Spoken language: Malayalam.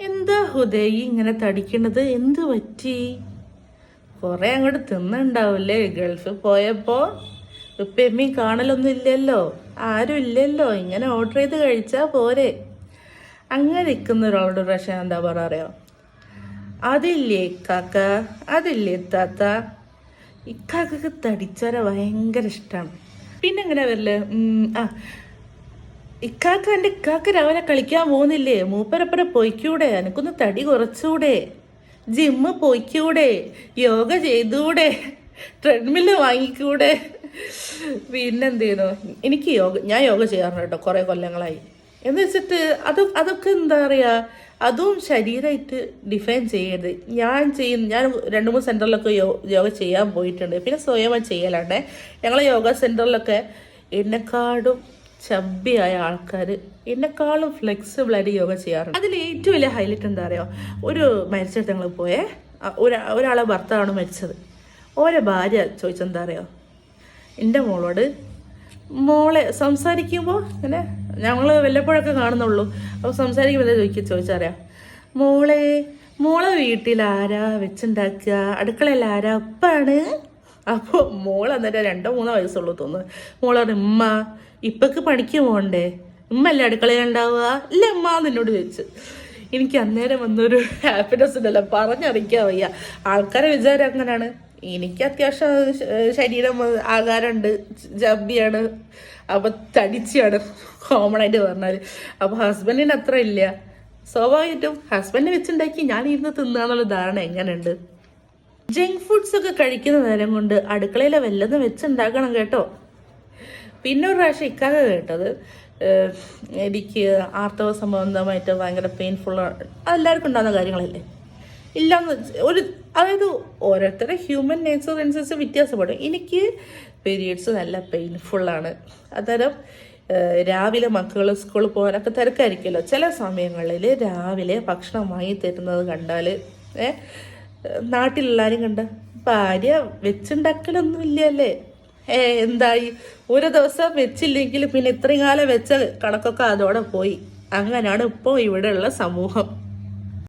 എന്താ ഹുദയി ഇങ്ങനെ തടിക്കണത്? എന്ത് പറ്റി? കുറെ അങ്ങോട്ട് തിന്നുണ്ടാവില്ലേ? ഗൾഫിൽ പോയപ്പോ ഉപ്പയമ്മയും കാണലൊന്നും ഇല്ലല്ലോ. ആരും ഇല്ലല്ലോ. ഇങ്ങനെ ഓർഡർ ചെയ്ത് കഴിച്ചാ പോരെ. അങ്ങനെ നിൽക്കുന്ന ഒരാളോട് പ്രശ്നം എന്താ പറയാറിയോ അതില്ലേ കാക്ക? അതില്ലേ താത്ത? ഇക്കാക്കൊക്കെ തടിച്ചവരെ ഭയങ്കര ഇഷ്ടമാണ് പിന്നെ എങ്ങനെ വരില്ലേ ആ ഇക്കാക്ക എന്റെ ഇക്കാക്ക രാവിലെ കളിക്കാൻ പോകുന്നില്ലേ? മൂപ്പരപ്പര പൊയ്ക്കൂടെ? എനിക്കൊന്ന് തടി കുറച്ചുകൂടെ ജിമ്മ് പൊയ്ക്കൂടെ? യോഗ ചെയ്തൂടെ? ട്രെഡ്മില്ല് വാങ്ങിക്കൂടെ? പിന്നെന്ത് ചെയ്യുന്നു എനിക്ക് യോഗ ഞാൻ യോഗ ചെയ്യാറുണ്ട് കേട്ടോ കുറേ കൊല്ലങ്ങളായി. എന്ന് വെച്ചിട്ട് അത് അതൊക്കെ എന്താ പറയുക അതും ശരീരമായിട്ട് ഡിഫൈൻ ചെയ്യരുത്. ഞാൻ ചെയ്യും ഞാൻ രണ്ട് മൂന്ന് സെന്ററിലൊക്കെ യോഗ ചെയ്യാൻ പോയിട്ടുണ്ട്. പിന്നെ സ്വയം ചെയ്യലാണ്ടേ ഞങ്ങളെ യോഗ സെന്ററിലൊക്കെ എന്നെക്കാളും ചബ്ബിയായ ആൾക്കാർ എന്നെക്കാളും ഫ്ലെക്സിബിളായിട്ട് യോഗ ചെയ്യാറുണ്ട്. അതിൽ ഏറ്റവും വലിയ ഹൈലൈറ്റ് എന്താ പറയുക ഒരു മരിച്ചിട്ട് ഞങ്ങൾ പോയേ. ഒരാളെ ഭർത്താവാണ് മരിച്ചത്. ഓരോ ഭാര്യ ചോദിച്ചെന്താ പറയുക എന്റെ മോളോട് മോളെ സംസാരിക്കുമ്പോൾ ഇങ്ങനെ ഞങ്ങൾ വല്ലപ്പോഴൊക്കെ കാണുന്നുള്ളൂ. അപ്പോൾ സംസാരിക്കുമ്പോൾ ചോദിക്കുക ചോദിച്ചറിയാം മോളെ മോളെ വീട്ടിൽ ആരാ വെച്ചുണ്ടാക്കുക? അടുക്കളയിൽ ആരാ അപ്പാണ് അപ്പോൾ മോൾ അന്നേരം രണ്ടോ മൂന്നോ വയസ്സുള്ളൂ തോന്നുന്നു. മോൾ പറഞ്ഞു ഉമ്മ ഇപ്പൊക്ക് പണിക്ക് പോകണ്ടേ? ഉമ്മല്ലേ അടുക്കളയിൽ ഉണ്ടാവുക? ഇല്ല ഉമ്മ എന്നോട് ചോദിച്ചു. എനിക്ക് അന്നേരം വന്നൊരു ഹാപ്പിനെസ് ഉണ്ടല്ലോ. പറഞ്ഞറിയിക്കാൻ വയ്യ. ആൾക്കാരെ വിചാരം അങ്ങനെയാണ് എനിക്ക് അത്യാവശ്യം ശരീരം ആകാരമുണ്ട്. ജബ്ബിയാണ്. അപ്പൊ തടിച്ചാണ്. കോമൺ ആയിട്ട് പറഞ്ഞാൽ അപ്പോൾ ഹസ്ബൻഡിന് അത്ര ഇല്ല. സ്വാഭാവികമായിട്ടും ഹസ്ബൻഡിനെ വെച്ചുണ്ടാക്കി ഞാൻ ഇരുന്ന് തിന്നാന്നുള്ള ധാരണ എങ്ങനെയുണ്ട് ജങ്ക് ഫുഡ്സ് ഒക്കെ കഴിക്കുന്ന നേരം കൊണ്ട് അടുക്കളയിൽ വല്ലതും വെച്ചുണ്ടാക്കണം കേട്ടോ. പിന്നെ ഒരു പ്രാവശ്യം ഇക്കാക കേട്ടത് എനിക്ക് ആർത്തവ സംബന്ധമായിട്ട് ഭയങ്കര പെയിൻഫുൾ എല്ലാവർക്കും ഉണ്ടാകുന്ന കാര്യങ്ങളല്ലേ? ഇല്ലാന്ന് ഒരു അതായത് ഓരോരുത്തരുടെ ഹ്യൂമൻ നേച്ചർ അനുസരിച്ച് വ്യത്യാസപ്പെടും. എനിക്ക് പീരീഡ്സ് നല്ല പെയിൻഫുള്ളാണ് ഏഹ്, രാവിലെ മക്കൾ സ്കൂളിൽ പോകാനൊക്കെ തിരക്കായിരിക്കുമല്ലോ. ചില സമയങ്ങളിൽ രാവിലെ ഭക്ഷണം വാങ്ങി തരുന്നത് കണ്ടാൽ ഏഹ് നാട്ടിലെല്ലാരും കണ്ട ഭാര്യ വെച്ചുണ്ടാക്കലൊന്നും ഏ എന്തായി? ഒരു ദിവസം വെച്ചില്ലെങ്കിൽ പിന്നെ ഇത്രയും കാലം വെച്ച കണക്കൊക്കെ അതോടെ പോയി. അങ്ങനെയാണ് ഇപ്പോൾ ഇവിടെയുള്ള സമൂഹം.